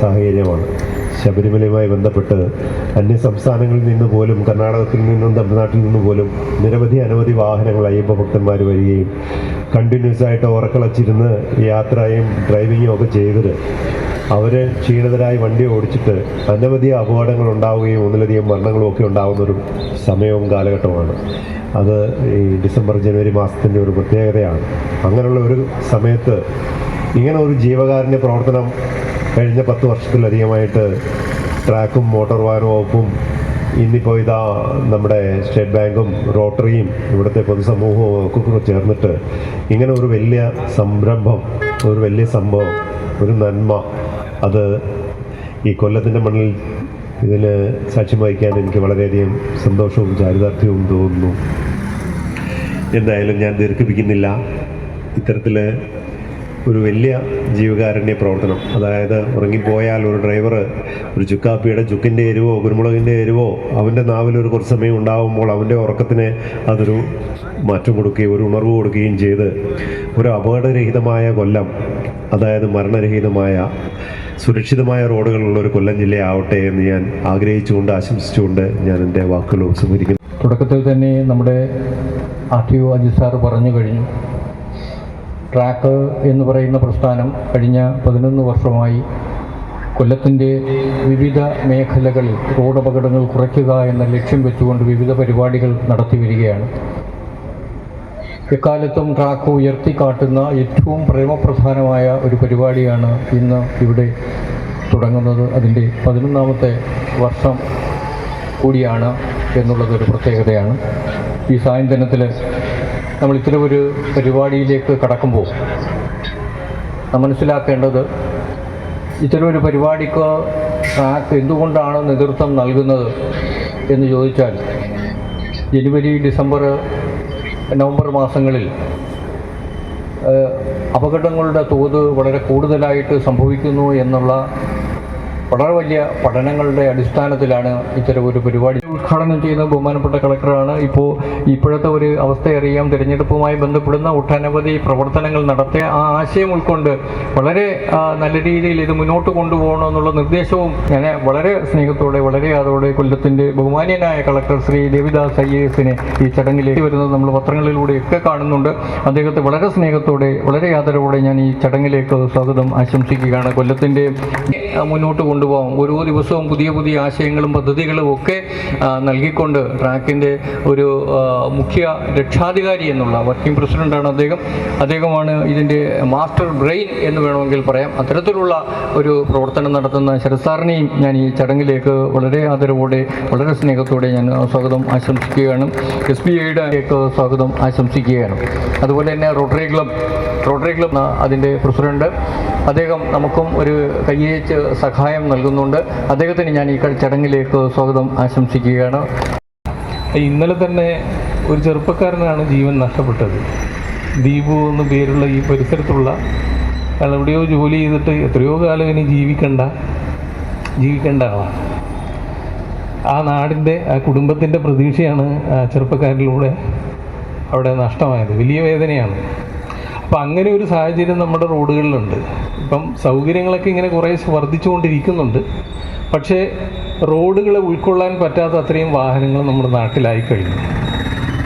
സാഹചര്യമാണ്. ശബരിമലയുമായി ബന്ധപ്പെട്ട് അന്യ സംസ്ഥാനങ്ങളിൽ നിന്ന് പോലും കർണാടകത്തിൽ നിന്നും തമിഴ്നാട്ടിൽ നിന്നും പോലും നിരവധി അനവധി വാഹനങ്ങൾ അയ്യപ്പ ഭക്തന്മാർ വരികയും കണ്ടിന്യൂസ് ആയിട്ട് ഉറക്കളച്ചിരുന്ന് യാത്രയും ഡ്രൈവിങ്ങും ഒക്കെ ചെയ്തത്. അവർ ക്ഷീണിതരായി വണ്ടി ഓടിച്ചിട്ട് അനവധി അപകടങ്ങൾ ഉണ്ടാവുകയും ഒന്നിലധികം മരണങ്ങളും ഒക്കെ ഉണ്ടാകുന്ന ഒരു സമയവും കാലഘട്ടമാണ് അത് ഈ ഡിസംബർ ജനുവരി മാസത്തിന്റെ ഒരു പ്രത്യേകതയാണ്. അങ്ങനെയുള്ള ഒരു സമയത്ത് ഇങ്ങനെ ഒരു ജീവകാരുണ്യ പ്രവർത്തനം കഴിഞ്ഞ പത്ത് വർഷത്തിലധികമായിട്ട് ട്രാക്കും മോട്ടോർ വാഹന വകുപ്പും ഇന്നിപ്പോൾ ഇതാ നമ്മുടെ സ്റ്റേറ്റ് ബാങ്കും റോട്ടറിയും ഇവിടുത്തെ പൊതുസമൂഹവും ഒക്കെ കൂടെ ചേർന്നിട്ട് ഇങ്ങനെ ഒരു വലിയ സംരംഭം ഒരു വലിയ സംഭവം ഒരു നന്മ അത് ഈ കൊല്ലത്തിന്റെ മണ്ണിൽ ഇതിന് സാക്ഷ്യം വഹിക്കാൻ എനിക്ക് വളരെയധികം സന്തോഷവും ചാരിതാർത്ഥ്യവും തോന്നുന്നു. എന്തായാലും ഞാൻ ദീർഘിപ്പിക്കുന്നില്ല. ഇത്തരത്തിൽ ഒരു വലിയ ജീവകാരുണ്യ പ്രവർത്തനം. അതായത് ഉറങ്ങിപ്പോയാൽ ഒരു ഡ്രൈവർ ഒരു ചുക്കാപ്പിയുടെ ചുക്കിന്റെ എരിവോ കുരുമുളകിന്റെ എരിവോ അവന്റെ നാവിൽ ഒരു കുറച്ച് സമയം ഉണ്ടാകുമ്പോൾ അവന്റെ ഉറക്കത്തിന് അതൊരു മാറ്റം കൊടുക്കുകയും ഒരു ഉണർവ് കൊടുക്കുകയും ചെയ്ത് ഒരു അപകടരഹിതമായ കൊല്ലം അതായത് മരണരഹിതമായ സുരക്ഷിതമായ റോഡുകളുള്ള ഒരു കൊല്ലം ജില്ലയാവട്ടെ എന്ന് ഞാൻ ആഗ്രഹിച്ചുകൊണ്ട് ആശംസിച്ചുകൊണ്ട് ഞാൻ എന്റെ വാക്കുകൾ ഉപസംഹരിക്കുന്നു. തുടക്കത്തിൽ തന്നെ നമ്മുടെ R T O Ajith sir പറഞ്ഞു കഴിഞ്ഞു. ട്രാക്ക് എന്ന് പറയുന്ന പ്രസ്ഥാനം കഴിഞ്ഞ പതിനൊന്ന് വർഷമായി കൊല്ലത്തിന്റെ വിവിധ മേഖലകളിൽ റോഡ് അപകടങ്ങൾ കുറയ്ക്കുക എന്ന ലക്ഷ്യം വെച്ചുകൊണ്ട് വിവിധ പരിപാടികൾ നടത്തി വരികയാണ്. എക്കാലത്തും ട്രാക്ക് ഉയർത്തിക്കാട്ടുന്ന ഏറ്റവും പ്രേമപ്രധാനമായ ഒരു പരിപാടിയാണ് ഇന്ന് ഇവിടെ തുടങ്ങുന്നത്. അതിന്റെ പതിനൊന്നാമത്തെ വർഷം കൂടിയാണ് എന്നുള്ളതൊരു പ്രത്യേകതയാണ്. ഈ സായന്തനത്തിൽ നമ്മൾ ഇത്തരം ഒരു പരിപാടിയിലേക്ക് കടക്കുമ്പോൾ മനസ്സിലാക്കേണ്ടത് ഇത്തരം ഒരു പരിപാടിക്ക് ട്രാക്ക് എന്തുകൊണ്ടാണ് നേതൃത്വം നൽകുന്നത് എന്ന് ചോദിച്ചാൽ ജനുവരി ഡിസംബർ നവംബർ മാസങ്ങളിൽ അപകടങ്ങളുടെ തോത് വളരെ കൂടുതലായിട്ട് സംഭവിക്കുന്നു എന്നുള്ള വളരെ വലിയ പഠനങ്ങളുടെ അടിസ്ഥാനത്തിലാണ് ഇത്തരം ഒരു പരിപാടി ഉദ്ഘാടനം ചെയ്യുന്ന ബഹുമാനപ്പെട്ട കളക്ടറാണ്. ഇപ്പോൾ ഇപ്പോഴത്തെ ഒരു അവസ്ഥ അറിയാം തിരഞ്ഞെടുപ്പുമായി ബന്ധപ്പെടുന്ന ഒട്ടനവധി പ്രവർത്തനങ്ങൾ നടത്തിയ ആ ആശയം ഉൾക്കൊണ്ട് വളരെ നല്ല രീതിയിൽ ഇത് മുന്നോട്ട് കൊണ്ടുപോകണം എന്നുള്ള നിർദ്ദേശവും ഞാൻ വളരെ സ്നേഹത്തോടെ വളരെ അതോടെ കൊല്ലത്തിന്റെ ബഹുമാന്യനായ കളക്ടർ ശ്രീ ദേവിദാസ് ഐ എസിനെ ഈ ചടങ്ങിലേക്ക് വരുന്നത് നമ്മൾ പത്രങ്ങളിലൂടെയൊക്കെ കാണുന്നുണ്ട്. അദ്ദേഹത്തെ വളരെ സ്നേഹത്തോടെ വളരെ ആദരവോടെ ഞാൻ ഈ ചടങ്ങിലേക്ക് സ്വാഗതം ആശംസിക്കുകയാണ്. കൊല്ലത്തിന്റെ മുന്നോട്ട് കൊണ്ടുപോകാം. ഓരോ ദിവസവും പുതിയ പുതിയ ആശയങ്ങളും പദ്ധതികളും ഒക്കെ നൽകിക്കൊണ്ട് ട്രാക്കിന്റെ ഒരു മുഖ്യ രക്ഷാധികാരി എന്നുള്ള വർക്കിംഗ് പ്രസിഡന്റാണ് അദ്ദേഹം. അദ്ദേഹമാണ് ഇതിന്റെ മാസ്റ്റർ ബ്രെയിൻ എന്ന് വേണമെങ്കിൽ പറയാം. അത്തരത്തിലുള്ള ഒരു പ്രവർത്തനം നടത്തുന്ന ശരസാറിനെയും ഞാൻ ഈ ചടങ്ങിലേക്ക് വളരെ ആദരവോടെ വളരെ സ്നേഹത്തോടെ ഞാൻ സ്വാഗതം ആശംസിക്കുകയാണ്. എസ് ബി ഐയുടെ സ്വാഗതം ആശംസിക്കുകയാണ്. അതുപോലെ തന്നെ റോട്ടറി ക്ലബ് റോട്ടറി ക്ലബ് അതിന്റെ പ്രസിഡന്റ്. അദ്ദേഹം നമുക്കും ഒരു കയ്യേച്ച് സഹായം നൽകുന്നുണ്ട്. അദ്ദേഹത്തിന് ഞാൻ ഈ ചടങ്ങിലേക്ക് സ്വാഗതം ആശംസിക്കുകയാണ് ഇന്നലെ തന്നെ ഒരു ചെറുപ്പക്കാരനാണ് ജീവൻ നഷ്ടപ്പെട്ടത്. ദീപു എന്ന് പേരുള്ള ഈ പരിസരത്തുള്ള അയാൾ എവിടെയോ ജോലി ചെയ്തിട്ട് എത്രയോ കാലം ഇനി ജീവിക്കണ്ട ജീവിക്കേണ്ട ആളാണ്. ആ നാടിന്റെ ആ കുടുംബത്തിന്റെ പ്രതീക്ഷയാണ് ആ ചെറുപ്പക്കാരിലൂടെ അവിടെ നഷ്ടമായത്. വലിയ വേദനയാണ്. അപ്പം അങ്ങനെ ഒരു സാഹചര്യം നമ്മുടെ റോഡുകളിലുണ്ട്. ഇപ്പം സൗകര്യങ്ങളൊക്കെ ഇങ്ങനെ കുറേ വർദ്ധിച്ചുകൊണ്ടിരിക്കുന്നുണ്ട്. പക്ഷേ റോഡുകളെ ഉൾക്കൊള്ളാൻ പറ്റാത്ത അത്രയും വാഹനങ്ങൾ നമ്മുടെ നാട്ടിലായി കഴിഞ്ഞു.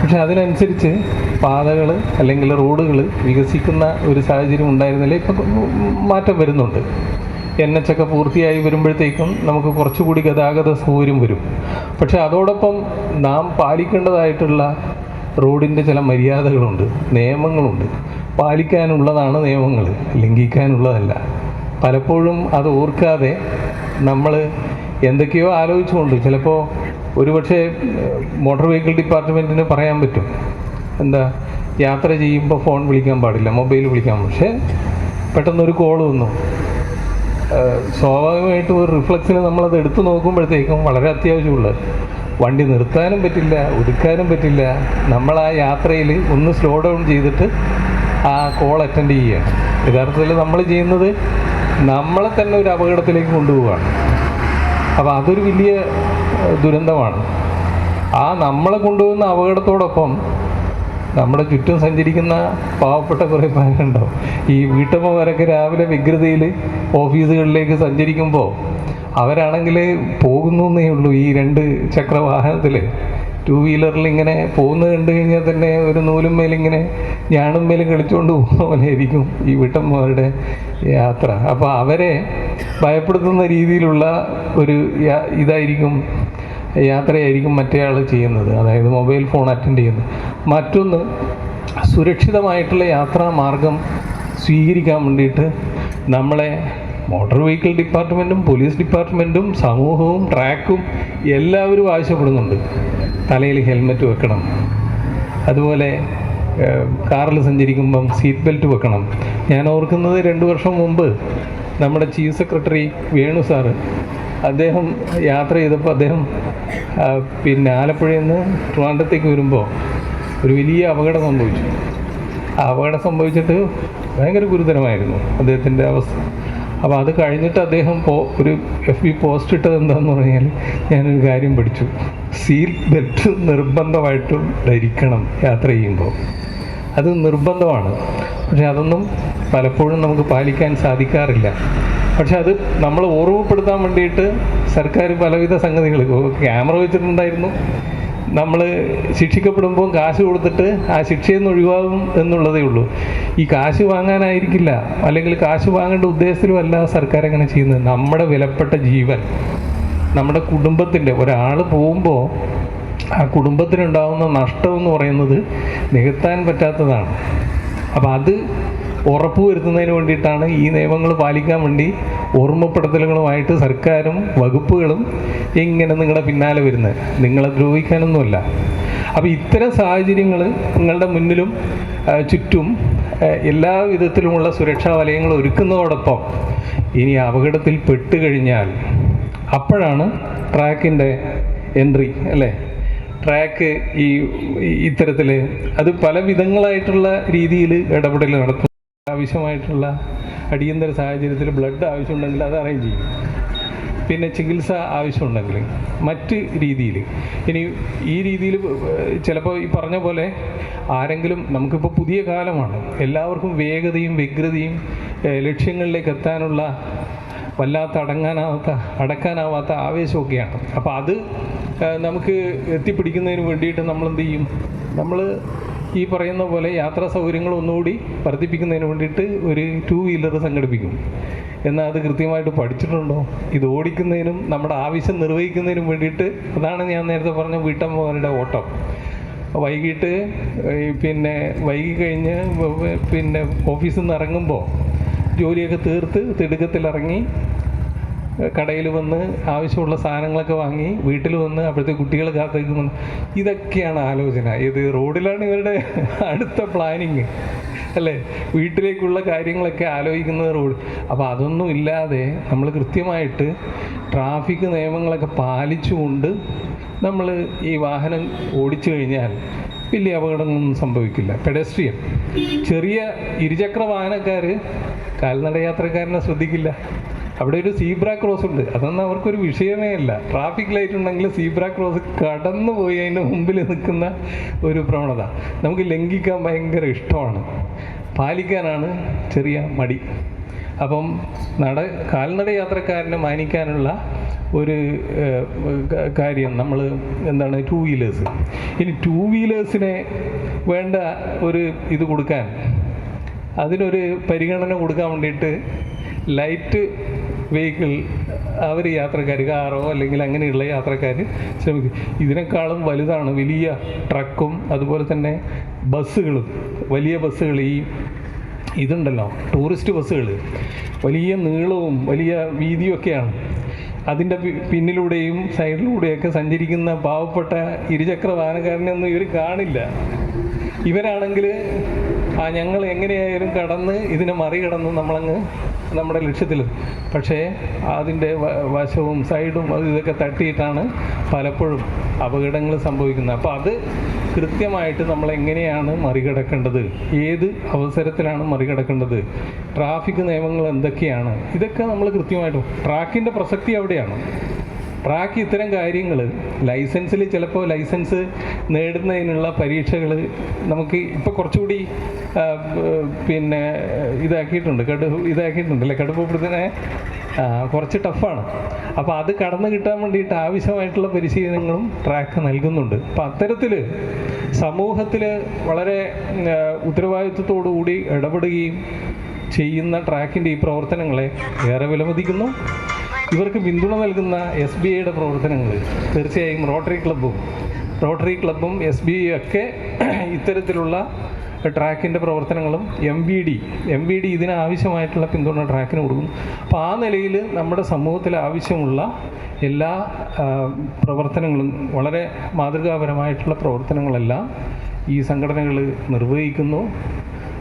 പക്ഷെ അതിനനുസരിച്ച് പാതകൾ അല്ലെങ്കിൽ റോഡുകൾ വികസിക്കുന്ന ഒരു സാഹചര്യം ഉണ്ടായിരുന്നില്ല. ഇപ്പം മാറ്റം വരുന്നുണ്ട്. എൻ എച്ച് ഒക്കെ പൂർത്തിയായി വരുമ്പോഴത്തേക്കും നമുക്ക് കുറച്ചുകൂടി ഗതാഗത സൗകര്യം വരും. പക്ഷെ അതോടൊപ്പം നാം പാലിക്കേണ്ടതായിട്ടുള്ള റോഡിന്റെ ചില മര്യാദകളുണ്ട് നിയമങ്ങളുണ്ട്. പാലിക്കാനുള്ളതാണ് നിയമങ്ങൾ ലംഘിക്കാനുള്ളതല്ല. പലപ്പോഴും അത് ഓർക്കാതെ നമ്മൾ എന്തൊക്കെയോ ആലോചിച്ചുകൊണ്ട് ചിലപ്പോൾ ഒരുപക്ഷെ മോട്ടോർ വെഹിക്കിൾ ഡിപ്പാർട്ട്മെന്റിന് പറയാൻ പറ്റും. എന്താ യാത്ര ചെയ്യുമ്പോൾ ഫോൺ വിളിക്കാൻ പാടില്ല മൊബൈൽ വിളിക്കാൻ. പക്ഷേ പെട്ടെന്നൊരു കോൾ വന്നു. സ്വാഭാവികമായിട്ടും ഒരു റിഫ്ലക്സിന് നമ്മളത് എടുത്തു നോക്കുമ്പോഴത്തേക്കും വളരെ അത്യാവശ്യമുള്ള വണ്ടി നിർത്താനും പറ്റില്ല ഒതുക്കാനും പറ്റില്ല. നമ്മൾ ആ യാത്രയിൽ ഒന്ന് സ്ലോ ഡൗൺ ചെയ്തിട്ട് ആ കോൾ അറ്റൻഡ് ചെയ്യുകയാണ്. യഥാർത്ഥത്തിൽ നമ്മൾ ചെയ്യുന്നത് നമ്മളെ തന്നെ ഒരു അപകടത്തിലേക്ക് കൊണ്ടുപോവുകയാണ്. അപ്പോൾ അതൊരു വലിയ ദുരന്തമാണ്. ആ നമ്മളെ കൊണ്ടുപോകുന്ന അപകടത്തോടൊപ്പം നമ്മുടെ ചുറ്റും സഞ്ചരിക്കുന്ന പാവപ്പെട്ട കുറേ പേരുണ്ടാവും ഈ വീട്ടമ്മമാരൊക്കെ രാവിലെ വ്യഗ്രതയിൽ ഓഫീസുകളിലേക്ക് സഞ്ചരിക്കുമ്പോൾ അവരാണെങ്കിൽ പോകുന്നു ഉള്ളൂ ഈ രണ്ട് ചക്ര വാഹനത്തിൽ ടൂ വീലറിൽ ഇങ്ങനെ പോകുന്നത് കണ്ടു കഴിഞ്ഞാൽ തന്നെ ഒരു നൂലും മേലിങ്ങനെ ഞാണും മേലും കളിച്ചുകൊണ്ട് പോകുന്ന ഈ വീട്ടമ്മമാരുടെ യാത്ര. അപ്പോൾ അവരെ ഭയപ്പെടുത്തുന്ന രീതിയിലുള്ള ഒരു ഇതായിരിക്കും യാത്രയായിരിക്കും മറ്റേ ആൾ ചെയ്യുന്നത്. അതായത് മൊബൈൽ ഫോൺ അറ്റൻഡ് ചെയ്യുന്നത്. മറ്റൊന്ന് സുരക്ഷിതമായിട്ടുള്ള യാത്രാ മാർഗം സ്വീകരിക്കാൻ വേണ്ടിയിട്ട് നമ്മളെ മോട്ടോർ വെഹിക്കിൾ ഡിപ്പാർട്ട്മെന്റും പോലീസ് ഡിപ്പാർട്ട്മെന്റും സമൂഹവും ട്രാക്കും എല്ലാവരും ആവശ്യപ്പെടുന്നുണ്ട്. തലയിൽ ഹെൽമെറ്റ് വെക്കണം. അതുപോലെ കാറിൽ സഞ്ചരിക്കുമ്പം സീറ്റ് ബെൽറ്റ് വെക്കണം. ഞാൻ ഓർക്കുന്നത് രണ്ട് വർഷം മുമ്പ് നമ്മുടെ ചീഫ് സെക്രട്ടറി വേണു സാറ് അദ്ദേഹം യാത്ര ചെയ്തപ്പോൾ അദ്ദേഹം പിന്നെ ആലപ്പുഴയിൽ നിന്ന് ട്രിവാൻഡ്രത്തേക്ക് വരുമ്പോൾ ഒരു വലിയ അപകടം സംഭവിച്ചു. ആ അപകടം സംഭവിച്ചിട്ട് ഭയങ്കര ഗുരുതരമായിരുന്നു. അദ്ദേഹത്തിന്റെ അവസ്ഥ അപ്പോൾ അത് കഴിഞ്ഞിട്ട് അദ്ദേഹം പോ ഒരു എഫ് ബി പോസ്റ്റ് ഇട്ടത് എന്താണെന്ന് പറഞ്ഞാൽ ഞാനൊരു കാര്യം പഠിച്ചു. സീൽ ബെൽറ്റ് നിർബന്ധമായിട്ടും ധരിക്കണം യാത്ര ചെയ്യുമ്പോൾ. അത് നിർബന്ധമാണ്. പക്ഷെ അതൊന്നും പലപ്പോഴും നമുക്ക് പാലിക്കാൻ സാധിക്കാറില്ല. പക്ഷെ അത് നമ്മൾ ഓർമ്മപ്പെടുത്താൻ വേണ്ടിയിട്ട് സർക്കാർ പലവിധ സംഗതികൾ ക്യാമറ വെച്ചിട്ടുണ്ടായിരുന്നു. നമ്മൾ ശിക്ഷിക്കപ്പെടുമ്പോൾ കാശ് കൊടുത്തിട്ട് ആ ശിക്ഷയിൽ നിന്ന് ഒഴിവാകും എന്നുള്ളതേ ഉള്ളൂ. ഈ കാശ് വാങ്ങാനായിരിക്കില്ല. അല്ലെങ്കിൽ കാശ് വാങ്ങേണ്ട ഉദ്ദേശത്തിലുമല്ല സർക്കാർ അങ്ങനെ ചെയ്യുന്നത്. നമ്മുടെ വിലപ്പെട്ട ജീവൻ നമ്മുടെ കുടുംബത്തിന്റെ ഒരാൾ പോകുമ്പോൾ ആ കുടുംബത്തിനുണ്ടാകുന്ന നഷ്ടം എന്ന് പറയുന്നത് നികത്താൻ പറ്റാത്തതാണ്. അപ്പോൾ അത് ഉറപ്പുവരുത്തുന്നതിന് വേണ്ടിയിട്ടാണ് ഈ നിയമങ്ങൾ പാലിക്കാൻ വേണ്ടി ഓർമ്മപ്പെടുത്തലുകളുമായിട്ട് സർക്കാരും വകുപ്പുകളും ഇങ്ങനെ നിങ്ങളുടെ പിന്നാലെ വരുന്നത്. നിങ്ങളെ ദ്രോഹിക്കാനൊന്നുമല്ല. അപ്പോൾ ഇത്തരം സാഹചര്യങ്ങൾ നിങ്ങളുടെ മുന്നിലും ചുറ്റും എല്ലാ വിധത്തിലുമുള്ള സുരക്ഷാ വലയങ്ങൾ ഒരുക്കുന്നതോടൊപ്പം ഇനി അപകടത്തിൽ പെട്ടുകഴിഞ്ഞാൽ അപ്പോഴാണ് ട്രാക്കിന്റെ എൻട്രി അല്ലേ? ട്രാക്ക് ഈ ഇത്തരത്തിൽ അത് പല വിധങ്ങളായിട്ടുള്ള രീതിയിൽ ഇടപെടൽ നടത്തും. ആവശ്യമായിട്ടുള്ള അടിയന്തര സാഹചര്യത്തിൽ ബ്ലഡ് ആവശ്യമുണ്ടെങ്കിൽ അത് അറേഞ്ച് ചെയ്യും. പിന്നെ ചികിത്സ ആവശ്യമുണ്ടെങ്കിൽ മറ്റ് രീതിയിൽ. ഇനി ഈ രീതിയിൽ ചിലപ്പോൾ ഈ പറഞ്ഞ പോലെ ആരെങ്കിലും നമുക്കിപ്പോൾ പുതിയ കാലമാണ്. എല്ലാവർക്കും വേഗതയും വ്യഗ്രതയും ലക്ഷ്യങ്ങളിലേക്ക് എത്താനുള്ള വല്ലാത്ത അടങ്ങാനാവാത്ത അടക്കാനാവാത്ത ആവേശമൊക്കെയാണ്. അപ്പോൾ അത് നമുക്ക് എത്തിപ്പിടിക്കുന്നതിന് വേണ്ടിയിട്ട് നമ്മൾ എന്ത് ചെയ്യും? നമ്മൾ ഈ പറയുന്ന പോലെ യാത്രാ സൗകര്യങ്ങൾ ഒന്നുകൂടി വർദ്ധിപ്പിക്കുന്നതിന് വേണ്ടിയിട്ട് ഒരു ടൂ വീലർ സംഘടിപ്പിക്കും. എന്നാൽ അത് കൃത്യമായിട്ട് പഠിച്ചിട്ടുണ്ടോ? ഇത് ഓടിക്കുന്നതിനും നമ്മുടെ ആവശ്യം നിർവഹിക്കുന്നതിനും വേണ്ടിയിട്ട് അതാണ് ഞാൻ നേരത്തെ പറഞ്ഞ വീട്ടമ്മമാരുടെ ഓട്ടം. വൈകിട്ട് പിന്നെ വൈകി കഴിഞ്ഞ് പിന്നെ ഓഫീസിൽ നിന്ന് ഇറങ്ങുമ്പോൾ ജോലിയൊക്കെ തീർത്ത് തിടുക്കത്തിലിറങ്ങി കടയിൽ വന്ന് ആവശ്യമുള്ള സാധനങ്ങളൊക്കെ വാങ്ങി വീട്ടിൽ വന്ന് അപ്പോഴത്തെ കുട്ടികൾ കാത്തേക്കുന്നു ഇതൊക്കെയാണ് ആലോചന. ഇത് റോഡിലാണ് ഇവരുടെ അടുത്ത പ്ലാനിങ് അല്ലേ? വീട്ടിലേക്കുള്ള കാര്യങ്ങളൊക്കെ ആലോചിക്കുന്നത് റോഡ്. അപ്പോൾ അതൊന്നും ഇല്ലാതെ നമ്മൾ കൃത്യമായിട്ട് ട്രാഫിക് നിയമങ്ങളൊക്കെ പാലിച്ചുകൊണ്ട് നമ്മൾ ഈ വാഹനം ഓടിച്ചു കഴിഞ്ഞാൽ വലിയ അപകടങ്ങളൊന്നും സംഭവിക്കില്ല. പെഡസ്ട്രിയൻ ചെറിയ ഇരുചക്ര വാഹനക്കാർ കാൽനട യാത്രക്കാരനെ ശ്രദ്ധിക്കില്ല. അവിടെ ഒരു സീബ്ര ക്രോസ് ഉണ്ട്. അതൊന്നും അവർക്കൊരു വിഷയമേ അല്ല. ട്രാഫിക് ലൈറ്റ് ഉണ്ടെങ്കിൽ സീബ്ര ക്രോസ് കടന്നു പോയി അതിന്റെ മുമ്പിൽ നിൽക്കുന്ന ഒരു പ്രവണത. നമുക്ക് ലംഘിക്കാൻ ഭയങ്കര ഇഷ്ടമാണ്. പാലിക്കാനാണ് ചെറിയ മടി. അപ്പം നട കാൽനട യാത്രക്കാരനെ മാനിക്കാനുള്ള ഒരു കാര്യം നമ്മൾ എന്താണ് ടൂ വീലേഴ്സ്. ഇനി ടൂ വീലേഴ്സിനെ വേണ്ട ഒരു ഇത് കൊടുക്കാൻ അതിനൊരു പരിഗണന കൊടുക്കാൻ വേണ്ടിയിട്ട് ലൈറ്റ് വെഹിക്കിൾ അവർ യാത്രക്കാർ കാറോ അല്ലെങ്കിൽ അങ്ങനെയുള്ള യാത്രക്കാർ ശ്രമിക്കും. ഇതിനേക്കാളും വലുതാണ് വലിയ ട്രക്കും അതുപോലെ തന്നെ ബസ്സുകളും. വലിയ ബസ്സുകൾ ഈ ഇതുണ്ടല്ലോ ടൂറിസ്റ്റ് ബസ്സുകൾ. വലിയ നീളവും വലിയ വീതിയൊക്കെയാണ്. അതിന്റെ പിന്നിലൂടെയും സൈഡിലൂടെയൊക്കെ സഞ്ചരിക്കുന്ന പാവപ്പെട്ട ഇരുചക്ര വാഹനക്കാരനെ ഒന്നും ഇവർ കാണില്ല. ഇവരാണെങ്കിൽ ആ ഞങ്ങൾ എങ്ങനെയായാലും കടന്ന് ഇതിനെ മറികടന്ന് നമ്മളങ്ങ് നമ്മുടെ ലക്ഷ്യത്തിൽ പക്ഷേ അതിന്റെ വശവും സൈഡും അത് ഇതൊക്കെ തട്ടിയിട്ടാണ് പലപ്പോഴും അപകടങ്ങൾ സംഭവിക്കുന്നത്. അപ്പോൾ അത് കൃത്യമായിട്ട് നമ്മൾ എങ്ങനെയാണ് മറികടക്കേണ്ടത്? ഏത് അവസരത്തിലാണ് മറികടക്കേണ്ടത്? ട്രാഫിക് നിയമങ്ങൾ എന്തൊക്കെയാണ്? ഇതൊക്കെ നമ്മൾ കൃത്യമായിട്ടും ട്രാക്കിന്റെ പ്രസക്തി അവിടെയാണ്. ട്രാക്ക് ഇത്തരം കാര്യങ്ങൾ ലൈസൻസിൽ ചിലപ്പോൾ ലൈസൻസ് നേടുന്നതിനുള്ള പരീക്ഷകൾ നമുക്ക് ഇപ്പോൾ കുറച്ചുകൂടി പിന്നെ ഇതാക്കിയിട്ടുണ്ട് കടു ഇതാക്കിയിട്ടുണ്ട് അല്ലേ കടുപ്പിടുത്തിനെ കുറച്ച് ടഫാണ്. അപ്പോൾ അത് കടന്നു കിട്ടാൻ വേണ്ടിയിട്ട് ആവശ്യമായിട്ടുള്ള പരിശീലനങ്ങളും ട്രാക്ക് നൽകുന്നുണ്ട്. അപ്പം അത്തരത്തിൽ സമൂഹത്തിൽ വളരെ ഉത്തരവാദിത്വത്തോടുകൂടി കൂടി ഇടപെടുകയും ചെയ്യുന്ന ട്രാക്കിന്റെ ഈ പ്രവർത്തനങ്ങളെ ഏറെ വിലമതിക്കുന്നു. ഇവർക്ക് പിന്തുണ നൽകുന്ന എസ് ബി ഐയുടെ പ്രവർത്തനങ്ങൾ തീർച്ചയായും റോട്ടറി ക്ലബ്ബും റോട്ടറി ക്ലബ്ബും എസ് ബി ഐ ഒക്കെ ഇത്തരത്തിലുള്ള ട്രാക്കിന്റെ പ്രവർത്തനങ്ങളും M B D M B D ഇതിനാവശ്യമായിട്ടുള്ള പിന്തുണ ട്രാക്കിന് കൊടുക്കുന്നു. അപ്പോൾ ആ നിലയിൽ നമ്മുടെ സമൂഹത്തിൽ ആവശ്യമുള്ള എല്ലാ പ്രവർത്തനങ്ങളും വളരെ മാതൃകാപരമായിട്ടുള്ള പ്രവർത്തനങ്ങളെല്ലാം ഈ സംഘടനകൾ നിർവഹിക്കുന്നു.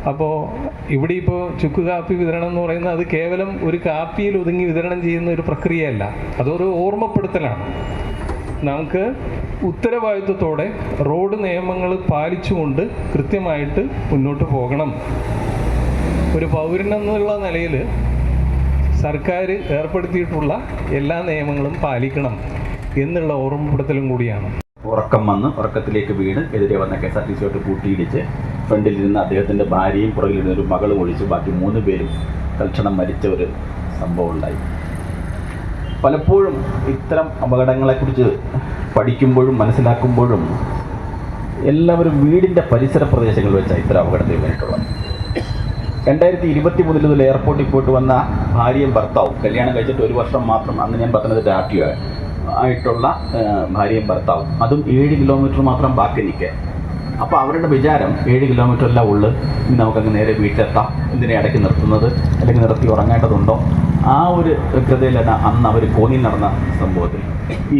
അപ്പോൾ ഇവിടെ ഇപ്പോൾ ചുക്ക് കാപ്പി വിതരണം എന്ന് പറയുന്നത് അത് കേവലം ഒരു കാപ്പിയിൽ ഒതുങ്ങി വിതരണം ചെയ്യുന്ന ഒരു പ്രക്രിയയല്ല. അതൊരു ഓർമ്മപ്പെടുത്തലാണ്. നമുക്ക് ഉത്തരവാദിത്വത്തോടെ റോഡ് നിയമങ്ങൾ പാലിച്ചുകൊണ്ട് കൃത്യമായിട്ട് മുന്നോട്ട് പോകണം. ഒരു പൗരൻ എന്നുള്ള നിലയിൽ സർക്കാർ ഏർപ്പെടുത്തിയിട്ടുള്ള എല്ലാ നിയമങ്ങളും പാലിക്കണം എന്നുള്ള ഓർമ്മപ്പെടുത്തലും കൂടിയാണ്. ഉറക്കം വന്ന് ഉറക്കത്തിലേക്ക് വീണ് എതിരെ വന്ന കെ എസ് ആർ ടി സിയോട്ട് കൂട്ടിയിടിച്ച് ഫ്രണ്ടിലിരുന്ന അദ്ദേഹത്തിന്റെ ഭാര്യയും പുറകിലിരുന്ന ഒരു മകളും ഒഴിച്ച് ബാക്കി മൂന്ന് പേരും തൽക്ഷണം മരിച്ച ഒരു സംഭവം ഉണ്ടായി. പലപ്പോഴും ഇത്തരം അപകടങ്ങളെക്കുറിച്ച് പഠിക്കുമ്പോഴും മനസ്സിലാക്കുമ്പോഴും എല്ലാവരും വീടിന്റെ പരിസര പ്രദേശങ്ങളിൽ വെച്ചാണ് ഇത്തരം അപകടത്തിൽ വന്നിട്ടുള്ളത് രണ്ടായിരത്തി ഇരുപത്തി മൂന്നിൽ മുതൽ എയർപോർട്ടിൽ പോയിട്ട് വന്ന ഭാര്യയും ഭർത്താവും കല്യാണം കഴിച്ചിട്ട് ഒരു വർഷം മാത്രം അന്ന് ഞാൻ പത്തനംതിട്ട ആട്ടിയോ ആയിട്ടുള്ള ഭാര്യയും ഭർത്താവും. അതും ഏഴ് കിലോമീറ്റർ മാത്രം ബാക്കി നിൽക്കുക അപ്പോൾ അവരുടെ വിചാരം ഏഴ് കിലോമീറ്റർ എല്ലാം ഉള്ളു. ഇനി നമുക്കങ്ങ് നേരെ വീട്ടിലെത്താം. ഇതിനെ ഇടയ്ക്ക് നിർത്തുന്നത് അല്ലെങ്കിൽ നിർത്തി ഉറങ്ങേണ്ടതുണ്ടോ? ആ ഒരു വ്യക്തതയിലാണ് അന്ന് അവർ കോന്നി നടന്ന സംഭവത്തിൽ.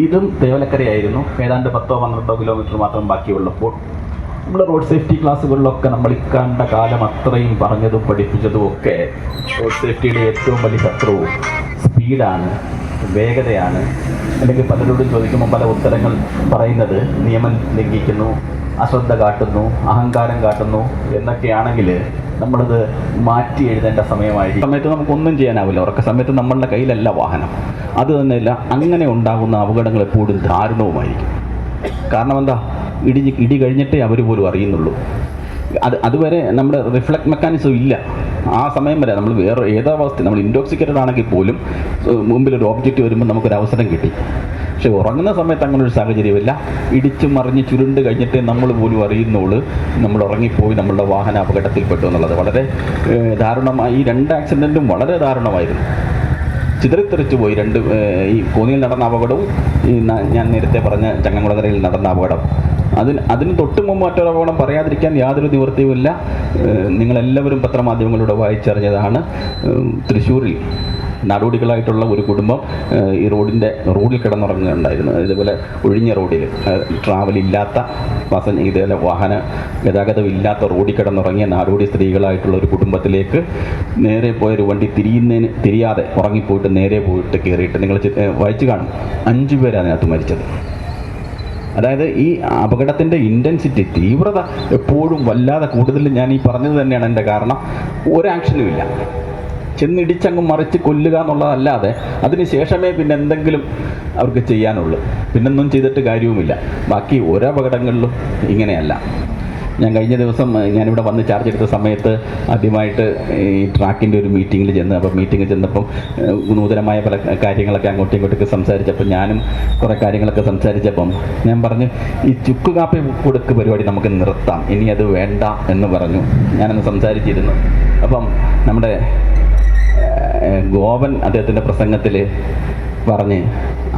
ഇതും തേവലക്കരയായിരുന്നു. ഏതാണ്ട് പത്തോ പന്ത്രണ്ടോ കിലോമീറ്റർ മാത്രം ബാക്കിയുള്ളപ്പോൾ നമ്മൾ റോഡ് സേഫ്റ്റി ക്ലാസ്സുകളിലൊക്കെ നമ്മൾ ഇക്കാണ്ട കാലം അത്രയും പറഞ്ഞതും പഠിപ്പിച്ചതും ഒക്കെ റോഡ് സേഫ്റ്റിയുടെ ഏറ്റവും വലിയ ശത്രുവും സ്പീഡാണ് വേഗതയാണ്. അല്ലെങ്കിൽ പലരോടും ചോദിക്കുമ്പോൾ പല ഉത്തരങ്ങൾ പറയുന്നത് നിയമം ലംഘിക്കുന്നു. അശ്രദ്ധ കാട്ടുന്നു അഹങ്കാരം കാട്ടുന്നു എന്നൊക്കെയാണെങ്കിൽ നമ്മളത് മാറ്റി എഴുതേണ്ട സമയമായിരിക്കും. സമയത്ത് നമുക്കൊന്നും ചെയ്യാനാവില്ല. ഉറക്ക സമയത്ത് നമ്മളുടെ കയ്യിലല്ല വാഹനം. അത് തന്നെയല്ല അങ്ങനെ ഉണ്ടാകുന്ന അപകടങ്ങൾ എപ്പോഴും ദാരുണവുമായിരിക്കും. കാരണം എന്താ? ഇടി ഇടി കഴിഞ്ഞിട്ടേ അവർ പോലും അറിയുന്നുള്ളൂ. അത് അതുവരെ നമ്മുടെ റിഫ്ലക്ട് മെക്കാനിസം ഇല്ല. ആ സമയം വരെ നമ്മൾ വേറെ ഏതാവസ്ഥ നമ്മൾ ഇൻടോക്സിക്കേറ്റഡ് ആണെങ്കിൽ പോലും മുമ്പിൽ ഒരു ഓബ്ജക്റ്റ് വരുമ്പോൾ നമുക്കൊരു അവസരം കിട്ടി. പക്ഷെ ഉറങ്ങുന്ന സമയത്ത് അങ്ങനെ ഒരു സാഹചര്യമില്ല. ഇടിച്ചു മറിഞ്ഞ് ചുരുണ്ട് കഴിഞ്ഞിട്ടേ നമ്മൾ പോലും അറിയുന്നുള്ളൂ. നമ്മൾ ഉറങ്ങിപ്പോയി നമ്മളുടെ വാഹന അപകടത്തിൽപ്പെട്ടു എന്നുള്ളത്. വളരെ ദാരുണമായി. ഈ രണ്ട് ആക്സിഡന്റും വളരെ ദാരുണമായിരുന്നു. ചിതറിത്തെറിച്ചു പോയി രണ്ട് ഈ കോന്നിയിൽ നടന്ന അപകടവും ഈ ഞാൻ നേരത്തെ പറഞ്ഞ ചങ്ങൻകുളങ്ങരയിൽ നടന്ന അപകടം അതിന് അതിന് തൊട്ട് മുമ്പ് മറ്റൊരു അപകടം പറയാതിരിക്കാൻ യാതൊരു നിവൃത്തിയുമില്ല നിങ്ങളെല്ലാവരും പത്രമാധ്യമങ്ങളിലൂടെ വായിച്ചറിഞ്ഞതാണ്. തൃശ്ശൂരിൽ നടപടികളായിട്ടുള്ള ഒരു കുടുംബം ഈ റോഡിന്റെ റോഡിൽ കിടന്നുറങ്ങുകയുണ്ടായിരുന്നു. ഇതുപോലെ ഒഴിഞ്ഞ റോഡിൽ ട്രാവൽ ഇല്ലാത്ത വസൻ ഇതേപോലെ വാഹന ഗതാഗതം ഇല്ലാത്ത റോഡിൽ കിടന്നുറങ്ങിയ നാടോടി സ്ത്രീകളായിട്ടുള്ള ഒരു കുടുംബത്തിലേക്ക് നേരെ പോയൊരു വണ്ടി തിരിയുന്നതിന് തിരിയാതെ ഉറങ്ങിപ്പോയിട്ട് നേരെ പോയിട്ട് കയറിയിട്ട് നിങ്ങൾ വായിച്ചു കാണും. അഞ്ചു പേരാണ് അതിനകത്ത് മരിച്ചത്. അതായത് ഈ അപകടത്തിന്റെ ഇന്റൻസിറ്റി തീവ്രത എപ്പോഴും വല്ലാതെ കൂടുതൽ ഞാൻ ഈ പറഞ്ഞത് തന്നെയാണ് എന്റെ കാരണം. ഒരു ആക്ഷനും ഇല്ല. ചെന്നിടിച്ചങ്ങ് മറിച്ച് കൊല്ലുക എന്നുള്ളതല്ലാതെ അതിന് ശേഷമേ പിന്നെ എന്തെങ്കിലും അവർക്ക് ചെയ്യാനുള്ളൂ. പിന്നൊന്നും ചെയ്തിട്ട് കാര്യവുമില്ല. ബാക്കി ഓരോ അപകടങ്ങളിലും ഇങ്ങനെയല്ല. ഞാൻ കഴിഞ്ഞ ദിവസം ഞാനിവിടെ വന്ന് ചാർജ് എടുത്ത സമയത്ത് ആദ്യമായിട്ട് ഈ ട്രാക്കിന്റെ ഒരു മീറ്റിങ്ങിൽ ചെന്ന് അപ്പോൾ മീറ്റിങ്ങിൽ ചെന്നപ്പം നൂതനമായ പല കാര്യങ്ങളൊക്കെ അങ്ങോട്ടും ഇങ്ങോട്ടൊക്കെ സംസാരിച്ചപ്പോൾ ഞാനും കുറേ കാര്യങ്ങളൊക്കെ സംസാരിച്ചപ്പം ഞാൻ പറഞ്ഞു ഈ ചുക്ക് കാപ്പി കൊടുക്ക് പരിപാടി നമുക്ക് നിർത്താം. ഇനി അത് വേണ്ട എന്ന് പറഞ്ഞു. ഞാനന്ന് സംസാരിച്ചിരുന്നു. അപ്പം നമ്മുടെ ഗോപൻ അദ്ദേഹത്തിന്റെ പ്രസംഗത്തിൽ പറഞ്ഞ്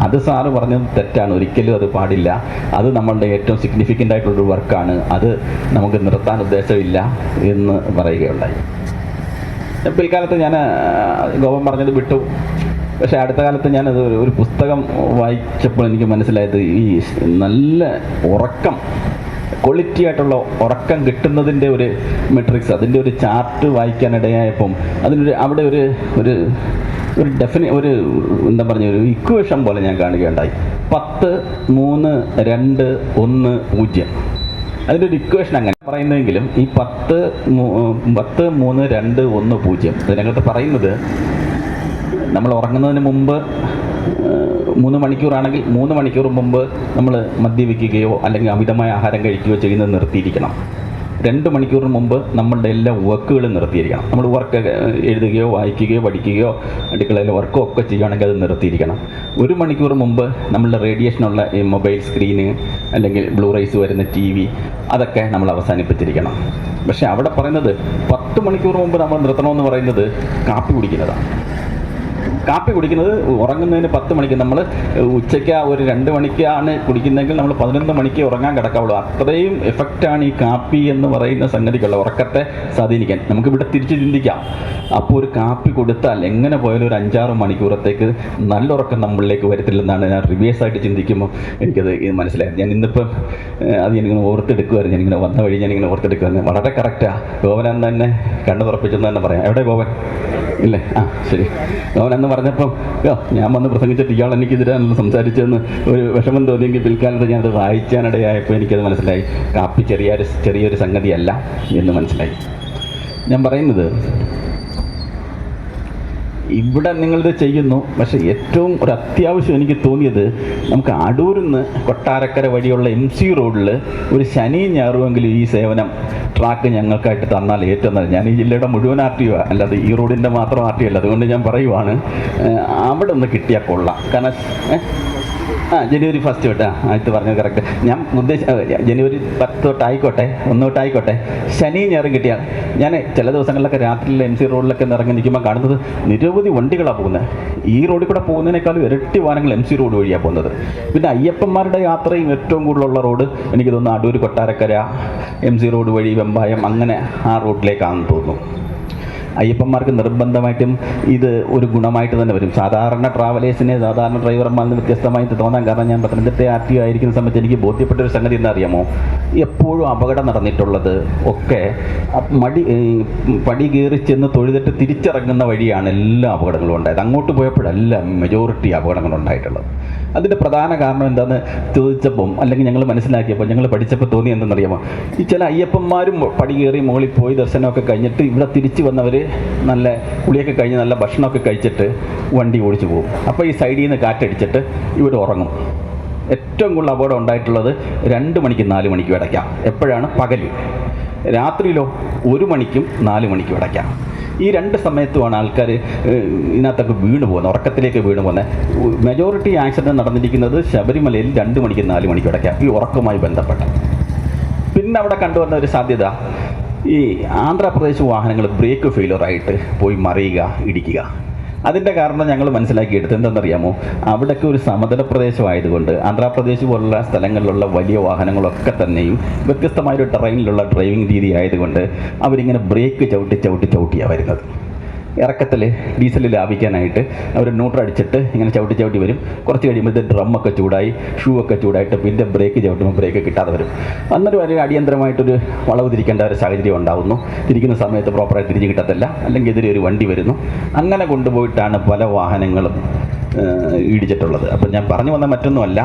അത് സാറ് പറഞ്ഞത് തെറ്റാണ് ഒരിക്കലും അത് പാടില്ല. അത് നമ്മളുടെ ഏറ്റവും സിഗ്നിഫിക്കന്റ് ആയിട്ടുള്ളൊരു വർക്കാണ്. അത് നമുക്ക് നിർത്താൻ ഉദ്ദേശമില്ല എന്ന് പറയുകയുണ്ടായി. പിൽക്കാലത്ത് ഞാൻ ഗോപൻ പറഞ്ഞത് വിട്ടു. പക്ഷെ അടുത്ത കാലത്ത് ഞാനത് ഒരു പുസ്തകം വായിച്ചപ്പോൾ എനിക്ക് മനസ്സിലായത് ഈ നല്ല ഉറക്കം ക്വാളിറ്റി ആയിട്ടുള്ള ഉറക്കം കിട്ടുന്നതിന്റെ ഒരു മെട്രിക്സ് അതിന്റെ ഒരു ചാർട്ട് വായിക്കാനിടയായപ്പം അതിനൊരു അവിടെ ഒരു ഒരു ഒരു ഡെഫിനി ഒരു എന്താ പറഞ്ഞ ഒരു ഇക്വേഷൻ പോലെ ഞാൻ കാണുകയുണ്ടായി. പത്ത് മൂന്ന് രണ്ട് ഒന്ന് പൂജ്യം. അതിന്റെ ഒരു ഇക്വേഷൻ അങ്ങനെ പറയുന്നതെങ്കിലും ഈ പത്ത് പത്ത് മൂന്ന് രണ്ട് ഒന്ന് പൂജ്യം. ഇതിനകത്ത് പറയുന്നത് നമ്മൾ ഉറങ്ങുന്നതിന് മുമ്പ് മൂന്ന് മണിക്കൂറാണെങ്കിൽ മൂന്ന് മണിക്കൂർ മുമ്പ് നമ്മൾ മദ്യപിക്കുകയോ അല്ലെങ്കിൽ അമിതമായ ആഹാരം കഴിക്കുകയോ ചെയ്യുന്നത് നിർത്തിയിരിക്കണം. രണ്ട് മണിക്കൂറിന് മുമ്പ് നമ്മളുടെ എല്ലാ വർക്കുകളും നിർത്തിയിരിക്കണം. നമ്മൾ വർക്ക് എഴുതുകയോ വായിക്കുകയോ പഠിക്കുകയോ അടുക്കളയിൽ വർക്കോ ഒക്കെ ചെയ്യുകയാണെങ്കിൽ അത് നിർത്തിയിരിക്കണം. ഒരു മണിക്കൂർ മുമ്പ് നമ്മളുടെ റേഡിയേഷനുള്ള ഈ മൊബൈൽ സ്ക്രീന് അല്ലെങ്കിൽ ബ്ലൂ റൈസ് വരുന്ന ടി വി അതൊക്കെ നമ്മൾ അവസാനിപ്പിച്ചിരിക്കണം. പക്ഷേ അവിടെ പറയുന്നത് പത്ത് മണിക്കൂർ മുമ്പ് നമ്മൾ നിർത്തണമെന്ന് പറയുന്നത് കാപ്പി കുടിക്കുന്നതാണ്. കാപ്പി കുടിക്കുന്നത് ഉറങ്ങുന്നതിന് പത്ത് മണിക്ക് നമ്മൾ ഉച്ചയ്ക്ക് ഒരു രണ്ട് മണിക്കാണ് കുടിക്കുന്നതെങ്കിൽ നമ്മൾ പതിനൊന്ന് മണിക്ക് ഉറങ്ങാൻ കിടക്കാവുള്ളൂ. അത്രയും എഫക്റ്റാണ് ഈ കാപ്പി എന്ന് പറയുന്ന സംഗതിക്കുള്ള ഉറക്കത്തെ സ്വാധീനിക്കാൻ. നമുക്ക് ഇവിടെ തിരിച്ച് ചിന്തിക്കാം. അപ്പോൾ ഒരു കാപ്പി കൊടുത്താൽ എങ്ങനെ പോയാലും ഒരു അഞ്ചാറ് മണിക്കൂറത്തേക്ക് നല്ല ഉറക്കം നമ്മളിലേക്ക് വരത്തില്ലെന്നാണ് ഞാൻ റിവേഴ്സ് ആയിട്ട് ചിന്തിക്കുമ്പോൾ എനിക്കത് മനസ്സിലായത്. ഞാൻ ഇന്നിപ്പം അത് ഞാനിങ്ങനെ ഓർത്തെടുക്കുമായിരുന്നു ഞാനിങ്ങനെ വന്ന വഴി ഞാനിങ്ങനെ ഓർത്തെടുക്കുമായിരുന്നു വളരെ കറക്റ്റാണ് ഗോവൻ തന്നെ കണ്ണു തുറപ്പിച്ചെന്ന് തന്നെ പറയാം. എവിടെ ഗോവൻ ഇല്ലേ? ആ ശരി. അന്ന് പറഞ്ഞപ്പം ഞാൻ വന്ന് പ്രസംഗിച്ചിട്ട് ഇയാൾ എനിക്കെതിരാണല്ലോ സംസാരിച്ചതെന്ന് ഒരു വിഷമം തോന്നിയെങ്കിൽ പിൽക്കാലത്ത് ഞാനത് വായിക്കാനിടയായപ്പോൾ എനിക്കത് മനസ്സിലായി. കാപ്പി ചെറിയൊരു ചെറിയൊരു സംഗതിയല്ല എന്ന് മനസ്സിലായി. ഞാൻ പറയുന്നത് ഇവിടെ നിങ്ങളിത് ചെയ്യുന്നു. പക്ഷേ ഏറ്റവും ഒരു അത്യാവശ്യം എനിക്ക് തോന്നിയത് നമുക്ക് അടൂരിൽ നിന്ന് കൊട്ടാരക്കര വഴിയുള്ള എം സി റോഡിൽ ഒരു ശനി ഞായറുമെങ്കിലും ഈ സേവനം ട്രാക്ക് ഞങ്ങൾക്കായിട്ട് തന്നാൽ ഏറ്റവും നല്ലത്. ഞാൻ ഈ ജില്ലയുടെ മുഴുവൻ ആർ ടി ഒ അല്ലാതെ ഈ റോഡിന്റെ മാത്രം ആർ ടി അല്ല അതുകൊണ്ട് ഞാൻ പറയുവാണ് അവിടെ ഒന്ന് കിട്ടിയാൽ കൊള്ളാം. കാരണം ആ ജനുവരി ഫസ്റ്റ് തൊട്ട്. ആ ആയിട്ട് പറഞ്ഞത് കറക്റ്റ് ഞാൻ ഉദ്ദേശ ജനുവരി പത്ത് തൊട്ട് ആയിക്കോട്ടെ ഒന്ന് തൊട്ട് ആയിക്കോട്ടെ. ശനി ഞായറും കിട്ടിയാൽ ഞാൻ ചില ദിവസങ്ങളിലൊക്കെ രാത്രിയിൽ എം സി റോഡിലൊക്കെ ഇറങ്ങി നിൽക്കുമ്പോൾ കാണുന്നത് നിരവധി വണ്ടികളാണ് പോകുന്നത് ഈ റോഡിൽ കൂടെ പോകുന്നതിനേക്കാളും ഇരട്ടി വാഹനങ്ങൾ എം സി റോഡ് വഴിയാണ് പോകുന്നത്. പിന്നെ അയ്യപ്പന്മാരുടെ യാത്രയും ഏറ്റവും കൂടുതലുള്ള റോഡ് എനിക്ക് തോന്നുന്നു Adoor Kottarakkara M C road വഴി വെമ്പായം അങ്ങനെ ആ റോഡിലേക്കാണെന്ന് തോന്നുന്നു. അയ്യപ്പന്മാർക്ക് നിർബന്ധമായിട്ടും ഇത് ഒരു ഗുണമായിട്ട് തന്നെ വരും. സാധാരണ ട്രാവലേഴ്സിനെ സാധാരണ ഡ്രൈവർമാരിൽ നിന്ന് വ്യത്യസ്തമായിട്ട് തോന്നാൻ കാരണം ഞാൻ പത്തനംതിട്ട ആർ ടി ആയിരിക്കുന്ന സമയത്ത് എനിക്ക് ബോധ്യപ്പെട്ട ഒരു സംഗതി എന്നറിയാമോ എപ്പോഴും അപകടം നടന്നിട്ടുള്ളത് ഒക്കെ മടി പടി കയറി ചെന്ന് തൊഴുതിട്ട് തിരിച്ചിറങ്ങുന്ന വഴിയാണ് എല്ലാ അപകടങ്ങളും ഉണ്ടായത്. അങ്ങോട്ട് പോയപ്പോഴല്ല മെജോറിറ്റി അപകടങ്ങൾ ഉണ്ടായിട്ടുള്ളത്. അതിന്റെ പ്രധാന കാരണം എന്താണെന്ന് ചോദിച്ചപ്പം അല്ലെങ്കിൽ ഞങ്ങൾ മനസ്സിലാക്കിയപ്പോൾ ഞങ്ങൾ പഠിച്ചപ്പോൾ തോന്നി എന്തെന്നറിയാമോ ഈ ചില അയ്യപ്പന്മാരും പടി കയറി മുകളിൽ പോയി ദർശനമൊക്കെ കഴിഞ്ഞിട്ട് ഇവിടെ തിരിച്ചു വന്നവർ നല്ല കുളിയൊക്കെ കഴിഞ്ഞ് നല്ല ഭക്ഷണമൊക്കെ കഴിച്ചിട്ട് വണ്ടി ഓടിച്ചു പോകും. അപ്പോൾ ഈ സൈഡിൽ നിന്ന് കാറ്റടിച്ചിട്ട് ഇവർ ഉറങ്ങും. ഏറ്റവും കൂടുതൽ അപകടം ഉണ്ടായിട്ടുള്ളത് രണ്ട് മണിക്ക് നാല് മണിക്കും ഇടയ്ക്കാം എപ്പോഴാണ്? പകൽ രാത്രിയിലോ ഒരു മണിക്കും നാല് മണിക്കും ഇടയ്ക്കാം ഈ രണ്ട് സമയത്തുമാണ് ആൾക്കാർ ഇതിനകത്തൊക്കെ വീണ് പോകുന്നത്. ഉറക്കത്തിലേക്ക് വീണ് പോകുന്നത്. മെജോറിറ്റി ആക്സിഡന്റ് നടന്നിരിക്കുന്നത് ശബരിമലയിൽ രണ്ട് മണിക്ക് നാല് മണിക്കും ഇടയ്ക്കാം ഈ ഉറക്കവുമായി ബന്ധപ്പെട്ട. പിന്നെ അവിടെ കണ്ടുവന്ന ഒരു സാധ്യത. ഈ ആന്ധ്രാപ്രദേശ് വാഹനങ്ങൾ ബ്രേക്ക് ഫെയിലറായിട്ട് പോയി മറിയുക ഇടിക്കുക. അതിന്റെ കാരണം ഞങ്ങൾ മനസ്സിലാക്കിയെടുത്ത് എന്തെന്നറിയാമോ അവിടെയൊക്കെ ഒരു സമതല പ്രദേശമായതുകൊണ്ട് ആന്ധ്രാപ്രദേശ് പോലുള്ള സ്ഥലങ്ങളിലുള്ള വലിയ വാഹനങ്ങളൊക്കെ തന്നെയും വ്യത്യസ്തമായൊരു ടെറൈനിലുള്ള ഡ്രൈവിംഗ് രീതി ആയതുകൊണ്ട് അവരിങ്ങനെ ബ്രേക്ക് ചവിട്ടി ചവിട്ടി ചവിട്ടിയാണ് വരുന്നത്. ഇറക്കത്തിൽ ഡീസൽ ലാഭിക്കാനായിട്ട് അവർ ന്യൂട്രൽ അടിച്ചിട്ട് ഇങ്ങനെ ചവിട്ടി ചവിട്ടി വരും. കുറച്ച് കഴിയുമ്പോൾ ഡ്രമ്മൊക്കെ ചൂടായി ഷൂ ഒക്കെ ചൂടായിട്ട് പിന്നെ ബ്രേക്ക് ചവിട്ടുമ്പോൾ ബ്രേക്ക് കിട്ടാതെ വരും. അന്നൊരു വലിയ അടിയന്തരമായിട്ടൊരു വളവ് തിരിക്കേണ്ട ഒരു സാഹചര്യം ഉണ്ടാകുന്നു തിരിക്കുന്ന സമയത്ത് പ്രോപ്പറായി തിരിഞ്ഞ് കിട്ടത്തില്ല. അല്ലെങ്കിൽ എതിരെ ഒരു വണ്ടി വരുന്നു. അങ്ങനെ കൊണ്ടുപോയിട്ടാണ് പല വാഹനങ്ങളും ഇടിച്ചിട്ടുള്ളത്. അപ്പം ഞാൻ പറഞ്ഞു വന്ന മറ്റൊന്നുമല്ല.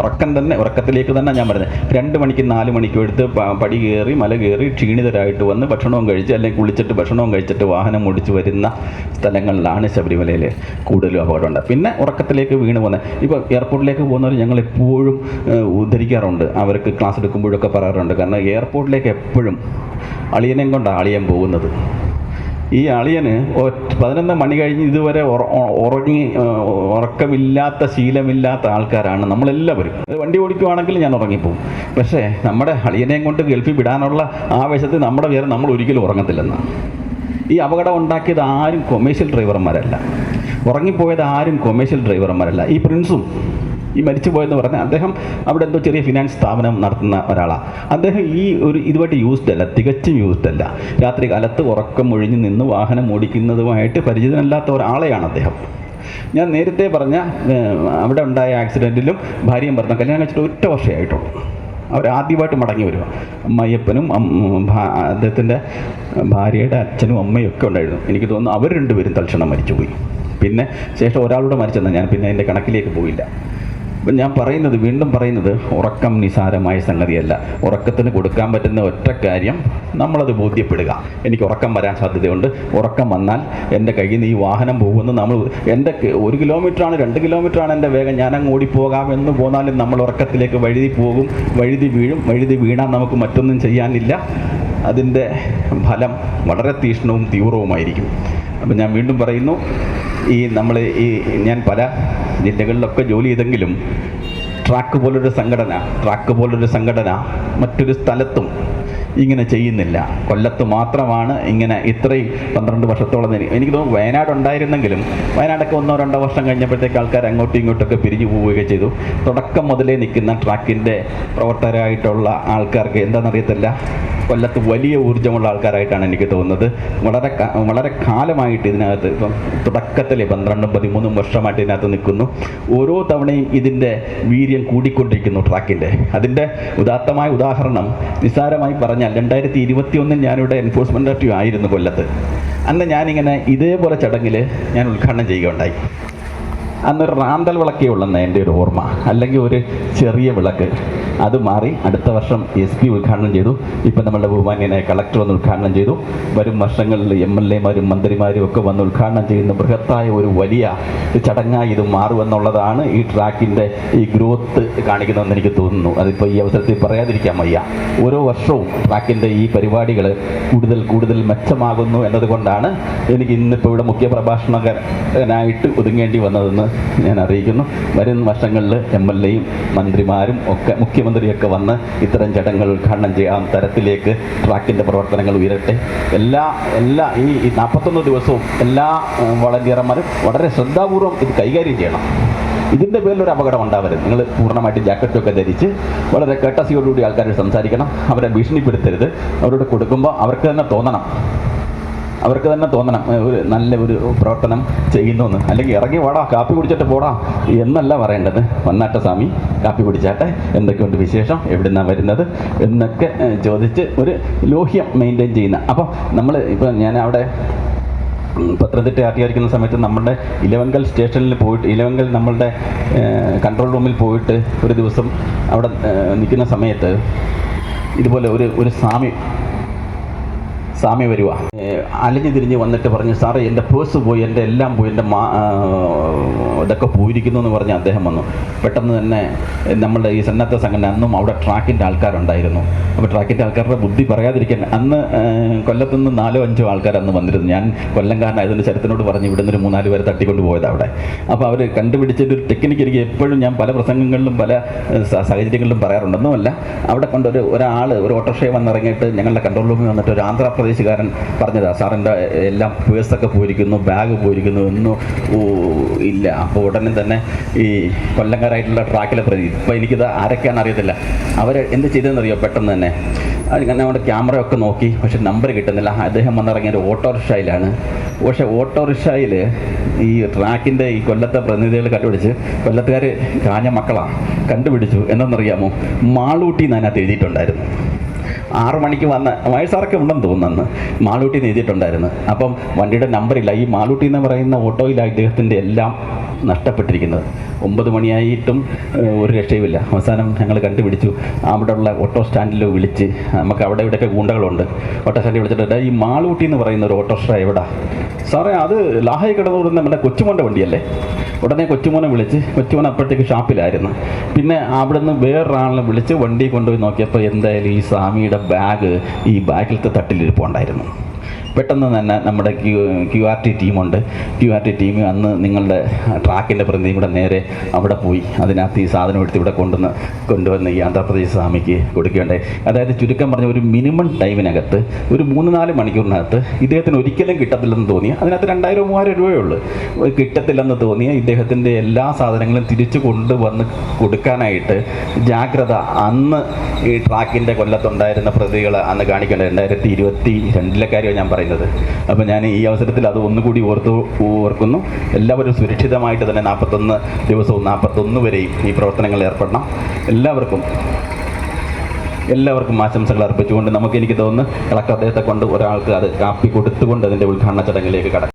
ഉറക്കം തന്നെ ഉറക്കത്തിലേക്ക് തന്നെ ഞാൻ പറഞ്ഞത് രണ്ട് മണിക്ക് നാല് മണിക്കും എടുത്ത് പടി കയറി മല കയറി ക്ഷീണിതരായിട്ട് വന്ന് ഭക്ഷണവും കഴിച്ച് അല്ലെങ്കിൽ കുളിച്ചിട്ട് ഭക്ഷണവും കഴിച്ചിട്ട് വാഹനം ഓടിച്ച് വരുന്ന സ്ഥലങ്ങളിലാണ് ശബരിമലയിൽ കൂടുതലും അപകടം ഉണ്ട് പിന്നെ ഉറക്കത്തിലേക്ക് വീണ് പോകുന്നത് ഇപ്പോൾ എയർപോർട്ടിലേക്ക് പോകുന്നവർ ഞങ്ങൾ എപ്പോഴും ഉദ്ധരിക്കാറുണ്ട്. അവർക്ക് ക്ലാസ് എടുക്കുമ്പോഴൊക്കെ പറയാറുണ്ട്. കാരണം എയർപോർട്ടിലേക്ക് എപ്പോഴും അളിയനെ കൊണ്ടാണ് അളിയൻ പോകുന്നത്. ഈ അളിയന് പതിനൊന്ന് മണി കഴിഞ്ഞ് ഇതുവരെ ഉറങ്ങി ഉറക്കമില്ലാത്ത ശീലമില്ലാത്ത ആൾക്കാരാണ് നമ്മളെല്ലാവരും. അത് വണ്ടി ഓടിക്കുവാണെങ്കിൽ ഞാൻ ഉറങ്ങിപ്പോവും. പക്ഷേ നമ്മുടെ അളിയനെയും കൊണ്ട് ഗൾഫിൽ വിടാനുള്ള ആവേശത്തിൽ നമ്മുടെ പേര് നമ്മൾ ഒരിക്കലും ഉറങ്ങത്തില്ലെന്നാണ് ഈ അപകടം ഉണ്ടാക്കിയത് ആരും കൊമേഴ്ഷ്യൽ ഡ്രൈവർമാരല്ല ഉറങ്ങിപ്പോയത് ആരും കൊമേഴ്ഷ്യൽ ഡ്രൈവർമാരല്ല ഈ പ്രിൻസും ഈ മരിച്ചു പോയെന്ന് പറഞ്ഞാൽ അദ്ദേഹം അവിടെ എന്തോ ചെറിയ ഫിനാൻസ് സ്ഥാപനം നടത്തുന്ന ഒരാളാണ് അദ്ദേഹം ഈ ഒരു ഇതുമായിട്ട് യൂസ്ഡ് അല്ല തികച്ചും യൂസ്ഡ് അല്ല. രാത്രി കാലത്ത് ഉറക്കം ഒഴിഞ്ഞ് നിന്ന് വാഹനം ഓടിക്കുന്നതുമായിട്ട് പരിചിതനല്ലാത്ത ഒരാളെയാണ് അദ്ദേഹം. ഞാൻ നേരത്തെ പറഞ്ഞ അവിടെ ഉണ്ടായ ആക്സിഡന്റിലും ഭാര്യയും പറഞ്ഞ കല്യാണം കഴിച്ചിട്ട് ഒറ്റ വർഷമായിട്ടുള്ളൂ അവർ ആദ്യമായിട്ട് മടങ്ങി വരിക. അമ്മയ്യപ്പനും അം- അദ്ദേഹത്തിന്റെ ഭാര്യയുടെ അച്ഛനും അമ്മയും ഒക്കെ ഉണ്ടായിരുന്നു. എനിക്ക് തോന്നുന്നു അവർ രണ്ടുപേരും തൽക്ഷണം മരിച്ചുപോയി. പിന്നെ ശേഷം ഒരാളൂടെ മരിച്ചെന്നാൽ ഞാൻ പിന്നെ അതിന്റെ കണക്കിലേക്ക് പോയില്ല. ഞാൻ പറയുന്നത് വീണ്ടും പറയുന്നത് ഉറക്കം നിസാരമായ സംഗതിയല്ല. ഉറക്കത്തിന് കൊടുക്കാൻ പറ്റുന്ന ഒറ്റ കാര്യം നമ്മളത് ബോധ്യപ്പെടുക. എനിക്ക് ഉറക്കം വരാൻ സാധ്യതയുണ്ട്. ഉറക്കം വന്നാൽ എന്റെ കയ്യിൽ നിന്ന് ഈ വാഹനം പോകുന്നു. നമ്മൾ എന്റെ ഒരു കിലോമീറ്ററാണ് രണ്ട് കിലോമീറ്ററാണ് എന്റെ വേഗം ഞാൻ അങ്ങ് ഓടിപ്പോകാം എന്ന് പോന്നാലും നമ്മൾ ഉറക്കത്തിലേക്ക് വഴുതി പോകും. വഴുതി വീഴും. വഴുതി വീണാൽ നമുക്ക് മറ്റൊന്നും ചെയ്യാനില്ല. അതിന്റെ ഫലം വളരെ തീക്ഷ്ണവും തീവ്രവുമായിരിക്കും. അപ്പം ഞാൻ വീണ്ടും പറയുന്നു ഈ നമ്മൾ ഈ ഞാൻ പല ജില്ലകളിലൊക്കെ ജോലി ചെയ്തെങ്കിലും ട്രാക്ക് പോലൊരു സംഘടന ട്രാക്ക് പോലൊരു സംഘടന മറ്റൊരു സ്ഥലത്തും ഇങ്ങനെ ചെയ്യുന്നില്ല. കൊല്ലത്ത് മാത്രമാണ് ഇങ്ങനെ ഇത്രയും പന്ത്രണ്ട് വർഷത്തോളം എനി- എനിക്ക് തോന്നുന്നു വയനാട് ഉണ്ടായിരുന്നെങ്കിലും വയനാടൊക്കെ ഒന്നോ രണ്ടോ വർഷം കഴിഞ്ഞപ്പോഴത്തേക്ക് ആൾക്കാർ അങ്ങോട്ടും ഇങ്ങോട്ടൊക്കെ പിരിഞ്ഞു പോവുകയൊക്കെ ചെയ്തു. തുടക്കം മുതലേ നിൽക്കുന്ന ട്രാക്കിന്റെ പ്രവർത്തകരായിട്ടുള്ള ആൾക്കാർക്ക് എന്താണെന്നറിയത്തില്ല. കൊല്ലത്ത് വലിയ ഊർജമുള്ള ആൾക്കാരായിട്ടാണ് എനിക്ക് തോന്നുന്നത്. വളരെ വളരെ കാലമായിട്ട് ഇതിനകത്ത് ഇപ്പം തുടക്കത്തിലെ പന്ത്രണ്ടും പതിമൂന്നും വർഷമായിട്ട് ഇതിനകത്ത് നിൽക്കുന്നു. ഓരോ തവണയും ഇതിന്റെ വീര്യം കൂടിക്കൊണ്ടിരിക്കുന്നു ട്രാക്കിന്റെ. അതിന്റെ ഉദാത്തമായ ഉദാഹരണം നിസ്സാരമായി പറഞ്ഞാൽ രണ്ടായിരത്തി ഇരുപത്തി ഒന്നിൽ ഞാനിവിടെ എൻഫോഴ്സ്മെന്റ് ഡയറക്ടീവ് ആയിരുന്നു കൊല്ലത്ത്. അന്ന് ഞാനിങ്ങനെ ഇതേപോലെ ചടങ്ങിൽ ഞാൻ ഉദ്ഘാടനം ചെയ്യുകയുണ്ടായി. അന്ന് റാന്തൽ വിളക്കേ ഉള്ളെന്ന് എന്റെ ഒരു ഓർമ്മ അല്ലെങ്കിൽ ഒരു ചെറിയ വിളക്ക്. അത് മാറി അടുത്ത വർഷം എസ് പി ഉദ്ഘാടനം ചെയ്തു. ഇപ്പം നമ്മളുടെ ബഹുമാന്യനായ കളക്ടർ വന്ന് ഉദ്ഘാടനം ചെയ്തു. വരും വർഷങ്ങളിൽ എം എൽ എമാരും മന്ത്രിമാരും ഒക്കെ വന്ന് ഉദ്ഘാടനം ചെയ്യുന്ന ബൃഹത്തായ ഒരു വലിയ ചടങ്ങായി ഇത് മാറുമെന്നുള്ളതാണ് ഈ ട്രാക്കിന്റെ ഈ ഗ്രോത്ത് കാണിക്കുന്നതെന്ന് എനിക്ക് തോന്നുന്നു. അതിപ്പോൾ ഈ അവസരത്തിൽ പറയാതിരിക്കാൻ വയ്യ. ഓരോ വർഷവും ട്രാക്കിന്റെ ഈ പരിപാടികൾ കൂടുതൽ കൂടുതൽ മെച്ചമാകുന്നു എന്നതുകൊണ്ടാണ് എനിക്ക് ഇന്നിപ്പോൾ ഇവിടെ മുഖ്യ പ്രഭാഷണകനായിട്ട് ഒതുങ്ങേണ്ടി വന്നതെന്ന് ഞാൻ അറിയിക്കുന്നു. വരും വർഷങ്ങളിൽ എം എൽ എയും മന്ത്രിമാരും ഒക്കെ മുഖ്യമന്ത്രിയൊക്കെ വന്ന് ഇത്തരം ചടങ്ങുകൾ ഉദ്ഘാടനം ചെയ്യാൻ തരത്തിലേക്ക് ട്രാക്കിന്റെ പ്രവർത്തനങ്ങൾ ഉയരട്ടെ. എല്ലാ എല്ലാ ഈ നാൽപ്പത്തൊന്ന് ദിവസവും എല്ലാ വളണ്ടിയർമാരും വളരെ ശ്രദ്ധാപൂർവം ഇത് കൈകാര്യം ചെയ്യണം. ഇതിന്റെ പേരിൽ ഒരു അപകടം ഉണ്ടാവരുത്. നിങ്ങൾ പൂർണമായിട്ട് ജാക്കറ്റൊക്കെ ധരിച്ച് വളരെ കേട്ടസിയോടുകൂടി ആൾക്കാരോട് സംസാരിക്കണം. അവരെ ഭീഷണിപ്പെടുത്തരുത്. അവരോട് കൊടുക്കുമ്പോൾ അവർക്ക് തന്നെ തോന്നണം. അവർക്ക് തന്നെ തോന്നണം. ഒരു നല്ല ഒരു പ്രവർത്തനം ചെയ്യുന്നു എന്ന് അല്ലെങ്കിൽ ഇറങ്ങി വാടാ കാപ്പി കുടിച്ചിട്ട് പോടാ എന്നല്ല പറയേണ്ടത്. വന്നാട്ട സ്വാമി കാപ്പി കുടിച്ചാട്ടെ. എന്തൊക്കെയുണ്ട് വിശേഷം? എവിടുന്നാണ് വരുന്നത്? എന്നൊക്കെ ചോദിച്ച് ഒരു ലോഹ്യം മെയിന്റെയിൻ ചെയ്യുന്ന. അപ്പം നമ്മൾ ഇപ്പം ഞാൻ അവിടെ പത്രത്തിട്ട് ആട്ടിയായിരിക്കുന്ന സമയത്ത് നമ്മുടെ ഇലവങ്കൽ സ്റ്റേഷനിൽ പോയിട്ട് ഇലവങ്കൽ നമ്മളുടെ കൺട്രോൾ റൂമിൽ പോയിട്ട് ഒരു ദിവസം അവിടെ നിൽക്കുന്ന സമയത്ത് ഇതുപോലെ ഒരു ഒരു സ്വാമി സ്വാമി വരുക അലഞ്ഞു തിരിഞ്ഞ് വന്നിട്ട് പറഞ്ഞു സാറേ എന്റെ പേഴ്സ് പോയി എന്റെ എല്ലാം പോയി എന്റെ മാ ഇതൊക്കെ പോയിരിക്കുന്നു എന്ന് പറഞ്ഞ് അദ്ദേഹം വന്നു. പെട്ടെന്ന് തന്നെ നമ്മളുടെ ഈ സന്നദ്ധ സംഘടന അന്നും അവിടെ ട്രാക്കിന്റെ ആൾക്കാരുണ്ടായിരുന്നു. അപ്പോൾ ട്രാക്കിന്റെ ആൾക്കാരുടെ ബുദ്ധി പറയാതിരിക്കാൻ അന്ന് കൊല്ലത്തു കൊല്ലത്തുനിന്ന് നാലോ അഞ്ചോ ആൾക്കാർ അന്ന് വന്നിരുന്നു. ഞാൻ കൊല്ലംകാരനായതിന്റെ ചരിത്രത്തിനോട് പറഞ്ഞ് ഇവിടുന്ന് ഒരു മൂന്നാൽ പേരെ തട്ടിക്കൊണ്ട് പോയത് അവിടെ. അപ്പോൾ അവർ കണ്ടുപിടിച്ചൊരു ടെക്നിക്ക് എനിക്ക് എപ്പോഴും ഞാൻ പല പ്രസംഗങ്ങളിലും പല സാഹചര്യങ്ങളിലും പറയാറുണ്ടെന്നുമല്ല അവിടെ കൊണ്ടൊരു ഒരാൾ ഒരു ഓട്ടോറിക്ഷയെ വന്നിറങ്ങിയിട്ട് ഞങ്ങളുടെ കൺട്രോൾ റൂമിൽ വന്നിട്ട് ഒരു ആന്ധ്രാപ്രദേശുകാരൻ പറഞ്ഞതാ സാറിന്റെ എല്ലാം പേഴ്സൊക്കെ പോയിരിക്കുന്നു ബാഗ് പോയിരിക്കുന്നു ഒന്നും ഇല്ല. അപ്പോൾ ഉടനെ തന്നെ ഈ കൊല്ലങ്കാരായിട്ടുള്ള ട്രാക്കിലെ പ്രതി ഇപ്പോൾ എനിക്കിത് ആരൊക്കെയാണെന്ന് അറിയത്തില്ല. അവർ എന്ത് ചെയ്തതെന്നറിയോ? പെട്ടെന്ന് തന്നെ. അങ്ങനെ നമ്മുടെ ക്യാമറ നോക്കി പക്ഷെ നമ്പർ കിട്ടുന്നില്ല. അദ്ദേഹം വന്നിറങ്ങിയൊരു ഓട്ടോറിക്ഷയിലാണ്. പക്ഷേ ഓട്ടോറിക്ഷയിൽ ഈ ട്രാക്കിന്റെ ഈ കൊല്ലത്തെ പ്രതിനിധികൾ കണ്ടുപിടിച്ച് കൊല്ലത്തുകാർ കാഞ്ഞ മക്കളാണ് കണ്ടുപിടിച്ചു. എന്തെന്നറിയാമോ മാളൂട്ടി എന്ന് അതിനകത്ത് എഴുതിയിട്ടുണ്ടായിരുന്നു. ആറു മണിക്ക് വന്ന വയസ്സാർക്കെ ഉണ്ടെന്ന് തോന്നുന്നു മാളൂട്ടി എന്ന് എഴുതിയിട്ടുണ്ടായിരുന്നു. അപ്പം വണ്ടിയുടെ നമ്പറില്ല ഈ മാളൂട്ടി എന്ന് പറയുന്ന ഓട്ടോയിലാണ് ഇദ്ദേഹത്തിന്റെ എല്ലാം നഷ്ടപ്പെട്ടിരിക്കുന്നത്. ഒമ്പത് മണിയായിട്ടും ഒരു രക്ഷയുമില്ല. അവസാനം ഞങ്ങൾ കണ്ടുപിടിച്ചു. അവിടെയുള്ള ഓട്ടോ സ്റ്റാൻഡിൽ വിളിച്ച് നമുക്ക് അവിടെ ഇവിടെയൊക്കെ ഗൂണ്ടകളുണ്ട്. ഓട്ടോ സ്റ്റാൻഡിൽ വിളിച്ചിട്ട് "ഡാ, ഈ മാളൂട്ടി എന്ന് പറയുന്ന ഒരു ഓട്ടോറിക്ഷ എവിടാ? സാറേ അത് ലാഹായി കിടന്നു നമ്മുടെ കൊച്ചുമോന്റെ വണ്ടിയല്ലേ? ഉടനെ കൊച്ചുമോനെ വിളിച്ച് കൊച്ചുമോൻ അപ്പോഴത്തേക്ക് ഷാപ്പിലായിരുന്നു. പിന്നെ അവിടുന്ന് വേറൊരാളിനെ വിളിച്ച് വണ്ടി കൊണ്ടുപോയി നോക്കിയപ്പോൾ എന്തായാലും ഈ സ്വാമിയുടെ ബാഗ് ഈ ബാഗിലത്തെ തട്ടിലിരിപ്പുണ്ടായിരുന്നു. പെട്ടെന്ന് തന്നെ നമ്മുടെ ക്യു ക്യു ആർ ടി ടീമുണ്ട്. ക്യു ആർ ടി ടീം അന്ന് നിങ്ങളുടെ ട്രാക്കിന്റെ പ്രതിനിധിയും കൂടെ നേരെ അവിടെ പോയി. അതിനകത്ത് ഈ സാധനം എടുത്ത് ഇവിടെ കൊണ്ടുവന്ന് കൊണ്ടുവന്ന് ഈ ആന്ധ്രാപ്രദേശ് സ്വാമിക്ക് കൊടുക്കുകയുണ്ടായി. അതായത് ചുരുക്കം പറഞ്ഞ ഒരു മിനിമം ടൈമിനകത്ത് ഒരു മൂന്ന് നാല് മണിക്കൂറിനകത്ത് ഇദ്ദേഹത്തിന് ഒരിക്കലും കിട്ടത്തില്ലെന്ന് തോന്നി അതിനകത്ത് രണ്ടായിരം മൂവായിരം രൂപയേ ഉള്ളൂ. കിട്ടത്തില്ലെന്ന് തോന്നിയ ഇദ്ദേഹത്തിന്റെ എല്ലാ സാധനങ്ങളും തിരിച്ചു കൊണ്ടുവന്ന് കൊടുക്കാനായിട്ട് ജാഗ്രത അന്ന് ഈ ട്രാക്കിന്റെ കൊല്ലത്തുണ്ടായിരുന്ന പ്രതികൾ അന്ന് കാണിക്കേണ്ട രണ്ടായിരത്തി ഇരുപത്തി രണ്ടിലെ കാര്യമാണ് ഞാൻ പറയുന്നത്. അപ്പോൾ ഞാൻ ഈ അവസരത്തിൽ അത് ഒന്നുകൂടി ഓർത്ത് ഓർക്കുന്നു. എല്ലാവരും സുരക്ഷിതമായിട്ട് തന്നെ നാൽപ്പത്തൊന്ന് ദിവസവും നാൽപ്പത്തൊന്ന് വരെയും ഈ പ്രവർത്തനങ്ങളിൽ ഏർപ്പെടണം. എല്ലാവർക്കും എല്ലാവർക്കും ആശംസകൾ അർപ്പിച്ചുകൊണ്ട് നമുക്ക് എനിക്ക് തോന്നുന്നു കളക്ടർ അദ്ദേഹത്തെ കൊണ്ട് ഒരാൾക്ക് അത് കാപ്പി കൊടുത്തുകൊണ്ട് അതിന്റെ ഉദ്ഘാടന ചടങ്ങിലേക്ക് കടക്കാം.